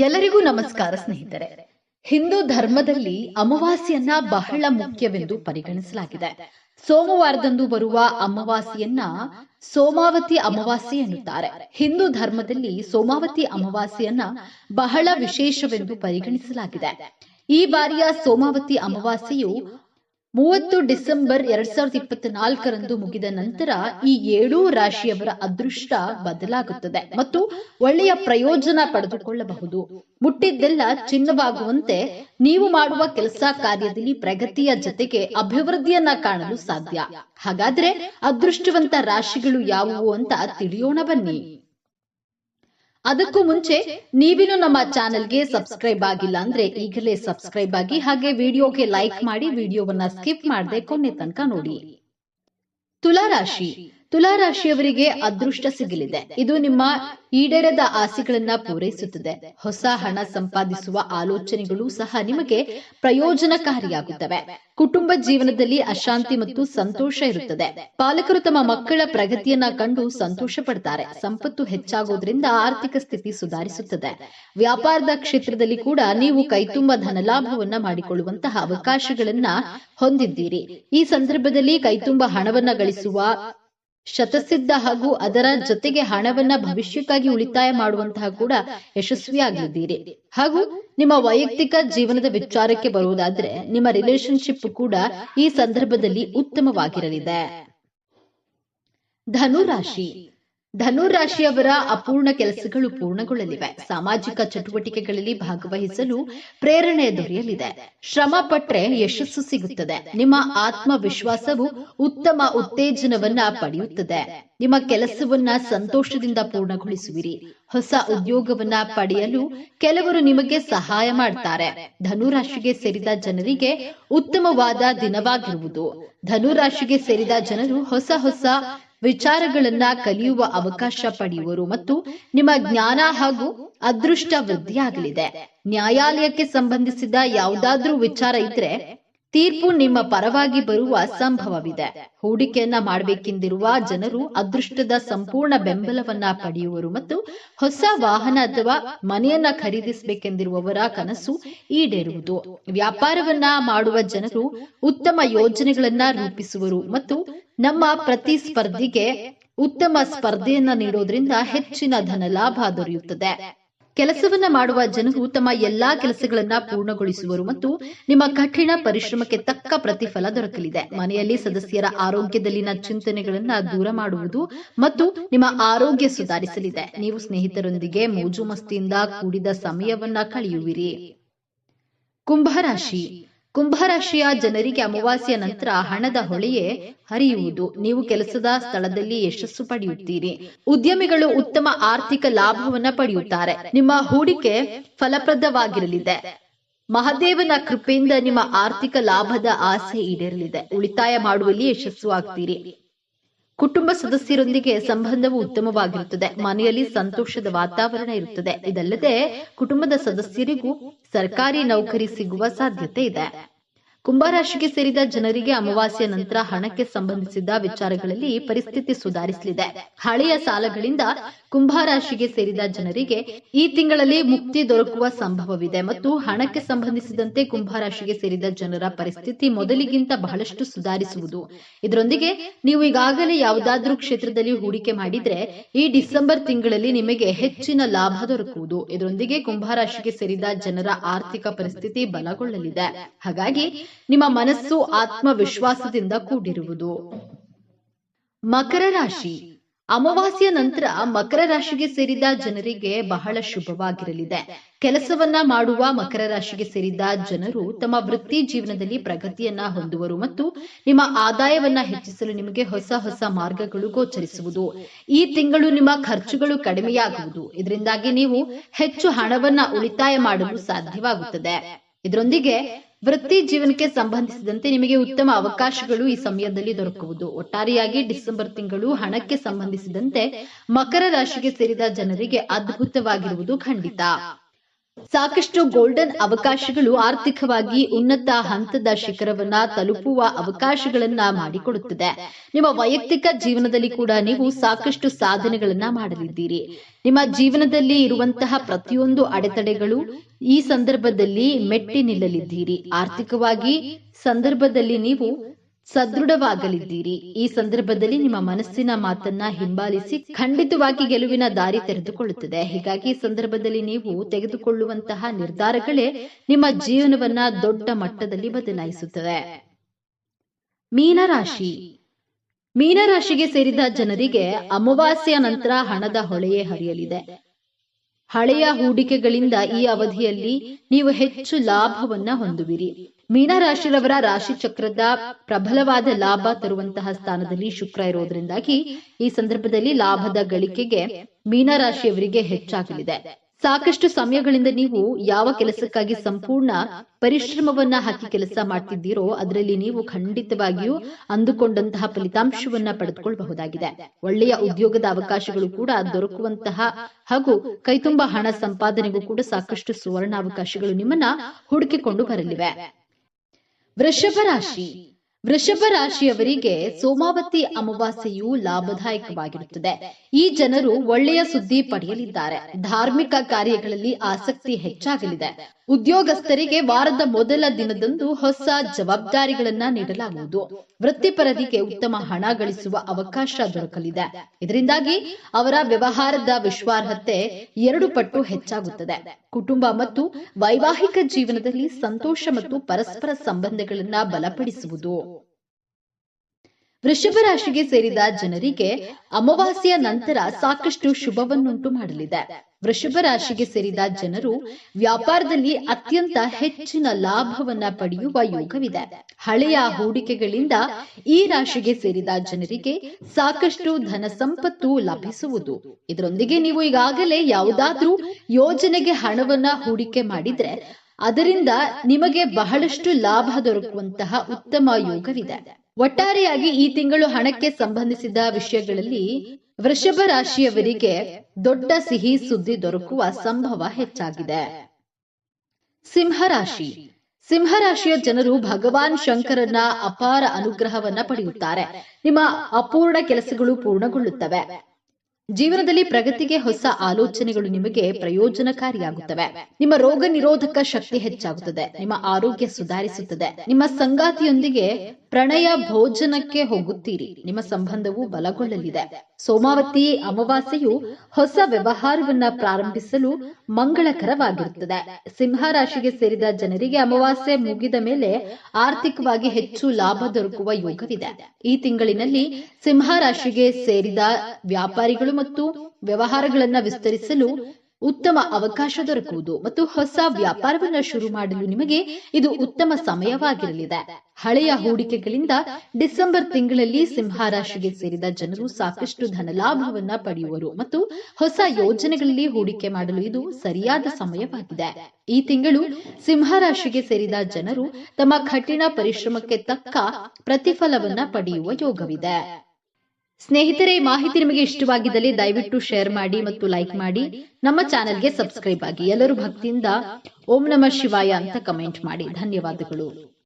ಎಲ್ಲರಿಗೂ ನಮಸ್ಕಾರ ಸ್ನೇಹಿತರೆ. ಹಿಂದೂ ಧರ್ಮದಲ್ಲಿ ಅಮಾವಾಸ್ಯನ್ನ ಬಹಳ ಮುಖ್ಯವೆಂದು ಪರಿಗಣಿಸಲಾಗಿದೆ. ಸೋಮವಾರದಂದು ಬರುವ ಅಮಾವಾಸ್ಯನ್ನ ಸೋಮಾವತಿ ಅಮಾವಾಸ್ಯೆ ಎನ್ನುತ್ತಾರೆ. ಹಿಂದೂ ಧರ್ಮದಲ್ಲಿ ಸೋಮಾವತಿ ಅಮಾವಾಸ್ಯೆಯನ್ನ ಬಹಳ ವಿಶೇಷವೆಂದು ಪರಿಗಣಿಸಲಾಗಿದೆ. ಈ ಬಾರಿಯ ಸೋಮಾವತಿ ಅಮಾವಾಸ್ಯೆಯು ಮೂವತ್ತು ಡಿಸೆಂಬರ್ ಎರಡ್ ಸಾವಿರದ ಇಪ್ಪತ್ನಾಲ್ಕರಂದು ಮುಗಿದ ನಂತರ ಈ ಏಳೂ ರಾಶಿಯವರ ಅದೃಷ್ಟ ಬದಲಾಗುತ್ತದೆ ಮತ್ತು ಒಳ್ಳೆಯ ಪ್ರಯೋಜನ ಪಡೆದುಕೊಳ್ಳಬಹುದು. ಮುಟ್ಟಿದ್ದೆಲ್ಲ ಚಿನ್ನವಾಗುವಂತೆ ನೀವು ಮಾಡುವ ಕೆಲಸ ಕಾರ್ಯದಲ್ಲಿ ಪ್ರಗತಿಯ ಜೊತೆಗೆ ಅಭಿವೃದ್ಧಿಯನ್ನ ಕಾಣಲು ಸಾಧ್ಯ. ಹಾಗಾದ್ರೆ ಅದೃಷ್ಟವಂತ ರಾಶಿಗಳು ಯಾವುವು ಅಂತ ತಿಳಿಯೋಣ ಬನ್ನಿ. ಅದಕ್ಕೂ ಮುಂಚೆ ನೀವಿನ್ನು ನಮ್ಮ ಚಾನೆಲ್ಗೆ ಸಬ್ಸ್ಕ್ರೈಬ್ ಆಗಿಲ್ಲ ಅಂದ್ರೆ ಈಗಲೇ ಸಬ್ಸ್ಕ್ರೈಬ್ ಆಗಿ ಹಾಗೆ ವಿಡಿಯೋಗೆ ಲೈಕ್ ಮಾಡಿ ವಿಡಿಯೋವನ್ನ ಸ್ಕಿಪ್ ಮಾಡದೆ ಕೊನೆ ತನಕ ನೋಡಿ. ತುಲಾರಾಶಿ. ತುಲಾರಾಶಿಯವರಿಗೆ ಅದೃಷ್ಟ ಸಿಗಲಿದೆ. ಇದು ನಿಮ್ಮ ಈಡೇರದ ಆಸೆಗಳನ್ನ ಪೂರೈಸುತ್ತದೆ. ಹೊಸ ಹಣ ಸಂಪಾದಿಸುವ ಆಲೋಚನೆಗಳು ಸಹ ನಿಮಗೆ ಪ್ರಯೋಜನಕಾರಿಯಾಗುತ್ತವೆ. ಕುಟುಂಬ ಜೀವನದಲ್ಲಿ ಅಶಾಂತಿ ಮತ್ತು ಸಂತೋಷ ಇರುತ್ತದೆ. ಪಾಲಕರು ತಮ್ಮ ಮಕ್ಕಳ ಪ್ರಗತಿಯನ್ನ ಕಂಡು ಸಂತೋಷ ಪಡ್ತಾರೆ. ಸಂಪತ್ತು ಹೆಚ್ಚಾಗೋದ್ರಿಂದ ಆರ್ಥಿಕ ಸ್ಥಿತಿ ಸುಧಾರಿಸುತ್ತದೆ. ವ್ಯಾಪಾರದ ಕ್ಷೇತ್ರದಲ್ಲಿ ಕೂಡ ನೀವು ಕೈತುಂಬ ಧನಲಾಭವನ್ನ ಮಾಡಿಕೊಳ್ಳುವಂತಹ ಅವಕಾಶಗಳನ್ನ ಹೊಂದಿದ್ದೀರಿ. ಈ ಸಂದರ್ಭದಲ್ಲಿ ಕೈತುಂಬ ಹಣವನ್ನ ಗಳಿಸುವ ಶತಸಿದ್ಧ ಹಾಗೂ ಅದರ ಜೊತೆಗೆ ಹಣವನ್ನ ಭವಿಷ್ಯಕ್ಕಾಗಿ ಉಳಿತಾಯ ಮಾಡುವಂತಹ ಕೂಡ ಯಶಸ್ವಿಯಾಗಿದ್ದೀರಿ. ಹಾಗೂ ನಿಮ್ಮ ವೈಯಕ್ತಿಕ ಜೀವನದ ವಿಚಾರಕ್ಕೆ ಬರುವುದಾದ್ರೆ ನಿಮ್ಮ ರಿಲೇಶನ್ಶಿಪ್ ಕೂಡ ಈ ಸಂದರ್ಭದಲ್ಲಿ ಉತ್ತಮವಾಗಿರಲಿದೆ. ಧನುರಾಶಿ. ಧನುರಾಶಿಯವರ ಅಪೂರ್ಣ ಕೆಲಸಗಳು ಪೂರ್ಣಗೊಳ್ಳಲಿವೆ. ಸಾಮಾಜಿಕ ಚಟುವಟಿಕೆಗಳಲ್ಲಿ ಭಾಗವಹಿಸಲು ಪ್ರೇರಣೆ ದೊರೆಯಲಿದೆ. ಶ್ರಮ ಪಟ್ರೆ ಯಶಸ್ಸು ಸಿಗುತ್ತದೆ. ನಿಮ್ಮ ಆತ್ಮವಿಶ್ವಾಸವು ಉತ್ತಮ ಉತ್ತೇಜನವನ್ನ ಪಡೆಯುತ್ತದೆ. ನಿಮ್ಮ ಕೆಲಸವನ್ನ ಸಂತೋಷದಿಂದ ಪೂರ್ಣಗೊಳಿಸುವಿರಿ. ಹೊಸ ಉದ್ಯೋಗವನ್ನ ಪಡೆಯಲು ಕೆಲವರು ನಿಮಗೆ ಸಹಾಯ ಮಾಡ್ತಾರೆ. ಧನುರಾಶಿಗೆ ಸೇರಿದ ಜನರಿಗೆ ಉತ್ತಮವಾದ ದಿನವಾಗಿರುವುದು. ಧನುರಾಶಿಗೆ ಸೇರಿದ ಜನರು ಹೊಸ ಹೊಸ ವಿಚಾರಗಳನ್ನ ಕಲಿಯುವ ಅವಕಾಶ ಪಡೆಯುವರು ಮತ್ತು ನಿಮ್ಮ ಜ್ಞಾನ ಹಾಗೂ ಅದೃಷ್ಟ ವೃದ್ಧಿಯಾಗಲಿದೆ. ನ್ಯಾಯಾಲಯಕ್ಕೆ ಸಂಬಂಧಿಸಿದ ಯಾವುದಾದ್ರೂ ವಿಚಾರ ಇದ್ರೆ ತೀರ್ಪು ನಿಮ್ಮ ಪರವಾಗಿ ಬರುವ ಸಂಭವವಿದೆ. ಹೂಡಿಕೆಯನ್ನ ಮಾಡಬೇಕೆಂದಿರುವ ಜನರು ಅದೃಷ್ಟದ ಸಂಪೂರ್ಣ ಬೆಂಬಲವನ್ನ ಪಡೆಯುವರು ಮತ್ತು ಹೊಸ ವಾಹನ ಅಥವಾ ಮನೆಯನ್ನ ಖರೀದಿಸಬೇಕೆಂದಿರುವವರ ಕನಸು ಈಡೇರುವುದು. ವ್ಯಾಪಾರವನ್ನ ಮಾಡುವ ಜನರು ಉತ್ತಮ ಯೋಜನೆಗಳನ್ನ ರೂಪಿಸುವರು ಮತ್ತು ನಮ್ಮ ಪ್ರತಿಸ್ಪರ್ಧಿಗೆ ಉತ್ತಮ ಸ್ಪರ್ಧೆಯನ್ನ ನೀಡೋದ್ರಿಂದ ಹೆಚ್ಚಿನ ಧನಲಾಭ ದೊರೆಯುತ್ತದೆ. ಕೆಲಸವನ್ನ ಮಾಡುವ ಜನರು ತಮ್ಮ ಎಲ್ಲಾ ಕೆಲಸಗಳನ್ನ ಪೂರ್ಣಗೊಳಿಸುವರು ಮತ್ತು ನಿಮ್ಮ ಕಠಿಣ ಪರಿಶ್ರಮಕ್ಕೆ ತಕ್ಕ ಪ್ರತಿಫಲ ದೊರಕಲಿದೆ. ಮನೆಯಲ್ಲಿ ಸದಸ್ಯರ ಆರೋಗ್ಯದಲ್ಲಿನ ಚಿಂತನೆಗಳನ್ನ ದೂರ ಮಾಡುವುದು ಮತ್ತು ನಿಮ್ಮ ಆರೋಗ್ಯ ಸುಧಾರಿಸಲಿದೆ. ನೀವು ಸ್ನೇಹಿತರೊಂದಿಗೆ ಮೋಜು ಮಸ್ತಿಯಿಂದ ಕೂಡಿದ ಸಮಯವನ್ನ ಕಳೆಯುವಿರಿ. ಕುಂಭರಾಶಿ ಕುಂಭರಾಶಿಯ ಜನರಿಗೆ ಅಮಾವಾಸ್ಯ ನಂತರ ಹಣದ ಹೊಳೆಯೇ ಹರಿಯುವುದು. ನೀವು ಕೆಲಸದ ಸ್ಥಳದಲ್ಲಿ ಯಶಸ್ಸು ಪಡೆಯುತ್ತೀರಿ. ಉದ್ಯಮಿಗಳು ಉತ್ತಮ ಆರ್ಥಿಕ ಲಾಭವನ್ನ ಪಡೆಯುತ್ತಾರೆ. ನಿಮ್ಮ ಹೂಡಿಕೆ ಫಲಪ್ರದವಾಗಿರಲಿದೆ. ಮಹದೇವನ ಕೃಪೆಯಿಂದ ನಿಮ್ಮ ಆರ್ಥಿಕ ಲಾಭದ ಆಸೆ ಈಡೇರಲಿದೆ. ಉಳಿತಾಯ ಮಾಡುವಲ್ಲಿ ಯಶಸ್ಸು ಆಗ್ತೀರಿ. ಕುಟುಂಬ ಸದಸ್ಯರೊಂದಿಗೆ ಸಂಬಂಧವು ಉತ್ತಮವಾಗಿರುತ್ತದೆ. ಮನೆಯಲ್ಲಿ ಸಂತೋಷದ ವಾತಾವರಣ ಇರುತ್ತದೆ. ಇದಲ್ಲದೆ ಕುಟುಂಬದ ಸದಸ್ಯರಿಗೂ ಸರ್ಕಾರಿ ನೌಕರಿ ಸಿಗುವ ಸಾಧ್ಯತೆ ಇದೆ. ಕುಂಭರಾಶಿಗೆ ಸೇರಿದ ಜನರಿಗೆ ಅಮಾವಾಸ್ಯ ನಂತರ ಹಣಕ್ಕೆ ಸಂಬಂಧಿಸಿದ ವಿಚಾರಗಳಲ್ಲಿ ಪರಿಸ್ಥಿತಿ ಸುಧಾರಿಸಲಿದೆ. ಹಳೆಯ ಸಾಲಗಳಿಂದ ಕುಂಭರಾಶಿಗೆ ಸೇರಿದ ಜನರಿಗೆ ಈ ತಿಂಗಳಲ್ಲಿ ಮುಕ್ತಿ ದೊರಕುವ ಸಂಭವವಿದೆ ಮತ್ತು ಹಣಕ್ಕೆ ಸಂಬಂಧಿಸಿದಂತೆ ಕುಂಭರಾಶಿಗೆ ಸೇರಿದ ಜನರ ಪರಿಸ್ಥಿತಿ ಮೊದಲಿಗಿಂತ ಬಹಳಷ್ಟು ಸುಧಾರಿಸುವುದು. ಇದರೊಂದಿಗೆ ನೀವು ಈಗಾಗಲೇ ಯಾವುದಾದ್ರೂ ಕ್ಷೇತ್ರದಲ್ಲಿ ಹೂಡಿಕೆ ಮಾಡಿದ್ರೆ ಈ ಡಿಸೆಂಬರ್ ತಿಂಗಳಲ್ಲಿ ನಿಮಗೆ ಹೆಚ್ಚಿನ ಲಾಭ ದೊರಕುವುದು. ಇದರೊಂದಿಗೆ ಕುಂಭರಾಶಿಗೆ ಸೇರಿದ ಜನರ ಆರ್ಥಿಕ ಪರಿಸ್ಥಿತಿ ಬಲಗೊಳ್ಳಲಿದೆ. ಹಾಗಾಗಿ ನಿಮ್ಮ ಮನಸ್ಸು ಆತ್ಮವಿಶ್ವಾಸದಿಂದ ಕೂಡಿರುವುದು. ಮಕರ ರಾಶಿ. ಅಮಾವಾಸ್ಯ ನಂತರ ಮಕರ ರಾಶಿಗೆ ಸೇರಿದ ಜನರಿಗೆ ಬಹಳ ಶುಭವಾಗಿರಲಿದೆ. ಕೆಲಸವನ್ನ ಮಾಡುವ ಮಕರ ರಾಶಿಗೆ ಸೇರಿದ ಜನರು ತಮ್ಮ ವೃತ್ತಿ ಜೀವನದಲ್ಲಿ ಪ್ರಗತಿಯನ್ನ ಹೊಂದುವರು ಮತ್ತು ನಿಮ್ಮ ಆದಾಯವನ್ನ ಹೆಚ್ಚಿಸಲು ನಿಮಗೆ ಹೊಸ ಹೊಸ ಮಾರ್ಗಗಳು ಗೋಚರಿಸುವುದು. ಈ ತಿಂಗಳು ನಿಮ್ಮ ಖರ್ಚುಗಳು ಕಡಿಮೆಯಾಗುವುದು. ಇದರಿಂದಾಗಿ ನೀವು ಹೆಚ್ಚು ಹಣವನ್ನ ಉಳಿತಾಯ ಮಾಡಲು ಸಾಧ್ಯವಾಗುತ್ತದೆ. ಇದರೊಂದಿಗೆ ವೃತ್ತಿ ಜೀವನಕ್ಕೆ ಸಂಬಂಧಿಸಿದಂತೆ ನಿಮಗೆ ಉತ್ತಮ ಅವಕಾಶಗಳು ಈ ಸಮಯದಲ್ಲಿ ದೊರಕುವುದು. ಒಟ್ಟಾರೆಯಾಗಿ ಡಿಸೆಂಬರ್ ತಿಂಗಳು ಹಣಕ್ಕೆ ಸಂಬಂಧಿಸಿದಂತೆ ಮಕರ ರಾಶಿಗೆ ಸೇರಿದ ಜನರಿಗೆ ಅದ್ಭುತವಾಗಿರುವುದು ಖಂಡಿತ. ಸಾಕಷ್ಟು ಗೋಲ್ಡನ್ ಅವಕಾಶಗಳು ಆರ್ಥಿಕವಾಗಿ ಉನ್ನತ ಹಂತದ ಶಿಖರವನ್ನ ತಲುಪುವ ಅವಕಾಶಗಳನ್ನ ಮಾಡಿಕೊಡುತ್ತದೆ. ನಿಮ್ಮ ವೈಯಕ್ತಿಕ ಜೀವನದಲ್ಲಿ ಕೂಡ ನೀವು ಸಾಕಷ್ಟು ಸಾಧನೆಗಳನ್ನ ಮಾಡಲಿದ್ದೀರಿ. ನಿಮ್ಮ ಜೀವನದಲ್ಲಿ ಇರುವಂತಹ ಪ್ರತಿಯೊಂದು ಅಡೆತಡೆಗಳು ಈ ಸಂದರ್ಭದಲ್ಲಿ ಮೆಟ್ಟಿ ನಿಲ್ಲಲಿದ್ದೀರಿ. ಆರ್ಥಿಕವಾಗಿ ಸಂದರ್ಭದಲ್ಲಿ ನೀವು ಸದೃಢವಾಗಲಿದ್ದೀರಿ. ಈ ಸಂದರ್ಭದಲ್ಲಿ ನಿಮ್ಮ ಮನಸ್ಸಿನ ಮಾತನ್ನ ಹಿಂಬಾಲಿಸಿ ಖಂಡಿತವಾಗಿ ಗೆಲುವಿನ ದಾರಿ ತೆರೆದುಕೊಳ್ಳುತ್ತದೆ. ಹೀಗಾಗಿ ಈ ಸಂದರ್ಭದಲ್ಲಿ ನೀವು ತೆಗೆದುಕೊಳ್ಳುವಂತಹ ನಿರ್ಧಾರಗಳೇ ನಿಮ್ಮ ಜೀವನವನ್ನ ದೊಡ್ಡ ಮಟ್ಟದಲ್ಲಿ ಬದಲಾಯಿಸುತ್ತದೆ ಮೀನರಾಶಿ. ಮೀನರಾಶಿಗೆ ಸೇರಿದ ಜನರಿಗೆ ಅಮಾವಾಸ್ಯ ನಂತರ ಹಣದ ಹೊಳೆಯೇ ಹರಿಯಲಿದೆ. ಹಳೆಯ ಹೂಡಿಕೆಗಳಿಂದ ಈ ಅವಧಿಯಲ್ಲಿ ನೀವು ಹೆಚ್ಚು ಲಾಭವನ್ನ ಹೊಂದುವಿರಿ. ಮೀನರಾಶಿರವರ ರಾಶಿ ಚಕ್ರದ ಪ್ರಬಲವಾದ ಲಾಭ ತರುವಂತಹ ಸ್ಥಾನದಲ್ಲಿ ಶುಕ್ರ ಇರೋದ್ರಿಂದಾಗಿ ಈ ಸಂದರ್ಭದಲ್ಲಿ ಲಾಭದ ಗಳಿಕೆಗೆ ಮೀನರಾಶಿಯವರಿಗೆ ಹೆಚ್ಚಾಗಲಿದೆ. ಸಾಕಷ್ಟು ಸಮಯಗಳಿಂದ ನೀವು ಯಾವ ಕೆಲಸಕ್ಕಾಗಿ ಸಂಪೂರ್ಣ ಪರಿಶ್ರಮವನ್ನ ಹಾಕಿ ಕೆಲಸ ಮಾಡ್ತಿದ್ದೀರೋ ಅದರಲ್ಲಿ ನೀವು ಖಂಡಿತವಾಗಿಯೂ ಅಂದುಕೊಂಡಂತಹ ಫಲಿತಾಂಶವನ್ನ ಪಡೆದುಕೊಳ್ಳಬಹುದಾಗಿದೆ ಒಳ್ಳೆಯ ಉದ್ಯೋಗದ ಅವಕಾಶಗಳು ಕೂಡ ದೊರಕುವಂತಹ ಹಾಗೂ ಕೈತುಂಬ ಹಣ ಸಂಪಾದನೆಗೂ ಕೂಡ ಸಾಕಷ್ಟು ಸುವರ್ಣ ಅವಕಾಶಗಳು ನಿಮ್ಮನ್ನ ಹುಡುಕಿಕೊಂಡು ಬರಲಿವೆ. ವೃಷಭ ರಾಶಿ. ವೃಷಭ ರಾಶಿಯವರಿಗೆ ಸೋಮಾವತಿ ಅಮಾವಾಸ್ಯೆಯು ಲಾಭದಾಯಕವಾಗಿರುತ್ತದೆ. ಈ ಜನರು ಒಳ್ಳೆಯ ಸುದ್ದಿ ಪಡೆಯಲಿದ್ದಾರೆ. ಧಾರ್ಮಿಕ ಕಾರ್ಯಗಳಲ್ಲಿ ಆಸಕ್ತಿ ಹೆಚ್ಚಾಗಲಿದೆ. ಉದ್ಯೋಗಸ್ಥರಿಗೆ ವಾರದ ಮೊದಲ ದಿನದಂದು ಹೊಸ ಜವಾಬ್ದಾರಿಗಳನ್ನ ನೀಡಲಾಗುವುದು. ವೃತ್ತಿಪರರಿಗೆ ಉತ್ತಮ ಹಣ ಗಳಿಸುವ ಅವಕಾಶ ದೊರಕಲಿದೆ. ಇದರಿಂದಾಗಿ ಅವರ ವ್ಯವಹಾರದ ವಿಶ್ವಾರ್ಹತೆ ಎರಡು ಪಟ್ಟು ಹೆಚ್ಚಾಗುತ್ತದೆ. ಕುಟುಂಬ ಮತ್ತು ವೈವಾಹಿಕ ಜೀವನದಲ್ಲಿ ಸಂತೋಷ ಮತ್ತು ಪರಸ್ಪರ ಸಂಬಂಧಗಳನ್ನ ಬಲಪಡಿಸುವುದು. ವೃಷಭ ರಾಶಿಗೆ ಸೇರಿದ ಜನರಿಗೆ ಅಮಾವಾಸ್ಯ ನಂತರ ಸಾಕಷ್ಟು ಶುಭವನ್ನುಂಟು ಮಾಡಲಿದೆ. ವೃಷಭ ರಾಶಿಗೆ ಸೇರಿದ ಜನರು ವ್ಯಾಪಾರದಲ್ಲಿ ಅತ್ಯಂತ ಹೆಚ್ಚಿನ ಲಾಭವನ್ನ ಪಡೆಯುವ ಯೋಗವಿದೆ. ಹಳೆಯ ಹೂಡಿಕೆಗಳಿಂದ ಈ ರಾಶಿಗೆ ಸೇರಿದ ಜನರಿಗೆ ಸಾಕಷ್ಟು ಧನ ಸಂಪತ್ತು ಲಭಿಸುವುದು. ಇದರೊಂದಿಗೆ ನೀವು ಈಗಾಗಲೇ ಯಾವುದಾದ್ರೂ ಯೋಜನೆಗೆ ಹಣವನ್ನ ಹೂಡಿಕೆ ಮಾಡಿದ್ರೆ ಅದರಿಂದ ನಿಮಗೆ ಬಹಳಷ್ಟು ಲಾಭ ದೊರಕುವಂತಹ ಉತ್ತಮ ಯೋಗವಿದೆ. ಒಟ್ಟಾರೆಯಾಗಿ ಈ ತಿಂಗಳು ಹಣಕ್ಕೆ ಸಂಬಂಧಿಸಿದ ವಿಷಯಗಳಲ್ಲಿ ವೃಷಭ ರಾಶಿಯವರಿಗೆ ದೊಡ್ಡ ಸಿಹಿ ಸುದ್ದಿ ದೊರಕುವ ಸಂಭವ ಹೆಚ್ಚಾಗಿದೆ. ಸಿಂಹರಾಶಿ ಸಿಂಹರಾಶಿಯ ಜನರು ಭಗವಾನ್ ಶಂಕರನ ಅಪಾರ ಅನುಗ್ರಹವನ್ನ ಪಡೆಯುತ್ತಾರೆ. ನಿಮ್ಮ ಅಪೂರ್ಣ ಕೆಲಸಗಳು ಪೂರ್ಣಗೊಳ್ಳುತ್ತವೆ. ಜೀವನದಲ್ಲಿ ಪ್ರಗತಿಗೆ ಹೊಸ ಆಲೋಚನೆಗಳು ನಿಮಗೆ ಪ್ರಯೋಜನಕಾರಿಯಾಗುತ್ತವೆ. ನಿಮ್ಮ ರೋಗ ನಿರೋಧಕ ಶಕ್ತಿ ಹೆಚ್ಚಾಗುತ್ತದೆ. ನಿಮ್ಮ ಆರೋಗ್ಯ ಸುಧಾರಿಸುತ್ತದೆ. ನಿಮ್ಮ ಸಂಗಾತಿಯೊಂದಿಗೆ ಪ್ರಣಯ ಭೋಜನಕ್ಕೆ ಹೋಗುತ್ತೀರಿ. ನಿಮ್ಮ ಸಂಬಂಧವು ಬಲಗೊಳ್ಳಲಿದೆ. ಸೋಮಾವತಿ ಅಮಾವಾಸ್ಯೆಯು ಹೊಸ ವ್ಯವಹಾರವನ್ನ ಪ್ರಾರಂಭಿಸಲು ಮಂಗಳಕರವಾಗಿರುತ್ತದೆ. ಸಿಂಹ ರಾಶಿಗೆ ಸೇರಿದ ಜನರಿಗೆ ಅಮಾವಾಸ್ಯೆ ಮುಗಿದ ಮೇಲೆ ಆರ್ಥಿಕವಾಗಿ ಹೆಚ್ಚು ಲಾಭ ದೊರಕುವ ಯೋಗವಿದೆ. ಈ ತಿಂಗಳಿನಲ್ಲಿ ಸಿಂಹ ರಾಶಿಗೆ ಸೇರಿದ ವ್ಯಾಪಾರಿಗಳು ಮತ್ತು ವ್ಯವಹಾರಗಳನ್ನು ವಿಸ್ತರಿಸಲು ಉತ್ತಮ ಅವಕಾಶ ದೊರಕುವುದು ಮತ್ತು ಹೊಸ ವ್ಯಾಪಾರವನ್ನು ಶುರು ಮಾಡಲು ನಿಮಗೆ ಇದು ಉತ್ತಮ ಸಮಯವಾಗಿರಲಿದೆ. ಹಳೆಯ ಹೂಡಿಕೆಗಳಿಂದ ಡಿಸೆಂಬರ್ ತಿಂಗಳಲ್ಲಿ ಸಿಂಹ ರಾಶಿಗೆ ಸೇರಿದ ಜನರು ಸಾಕಷ್ಟು ಧನಲಾಭವನ್ನ ಪಡೆಯುವರು ಮತ್ತು ಹೊಸ ಯೋಜನೆಗಳಲ್ಲಿ ಹೂಡಿಕೆ ಮಾಡಲು ಇದು ಸರಿಯಾದ ಸಮಯವಾಗಿದೆ. ಈ ತಿಂಗಳು ಸಿಂಹ ರಾಶಿಗೆ ಸೇರಿದ ಜನರು ತಮ್ಮ ಕಠಿಣ ಪರಿಶ್ರಮಕ್ಕೆ ತಕ್ಕ ಪ್ರತಿಫಲವನ್ನ ಪಡೆಯುವ ಯೋಗವಿದೆ. ಸ್ನೇಹಿತರೆ, ಮಾಹಿತಿ ನಿಮಗೆ ಇಷ್ಟವಾಗಿದ್ದಲ್ಲಿ ದಯವಿಟ್ಟು ಶೇರ್ ಮಾಡಿ ಮತ್ತು ಲೈಕ್ ಮಾಡಿ. ನಮ್ಮ ಚಾನೆಲ್ಗೆ ಸಬ್ಸ್ಕ್ರೈಬ್ ಆಗಿ. ಎಲ್ಲರೂ ಭಕ್ತಿಯಿಂದ ಓಂ ನಮ ಶಿವಾಯ ಅಂತ ಕಮೆಂಟ್ ಮಾಡಿ. ಧನ್ಯವಾದಗಳು.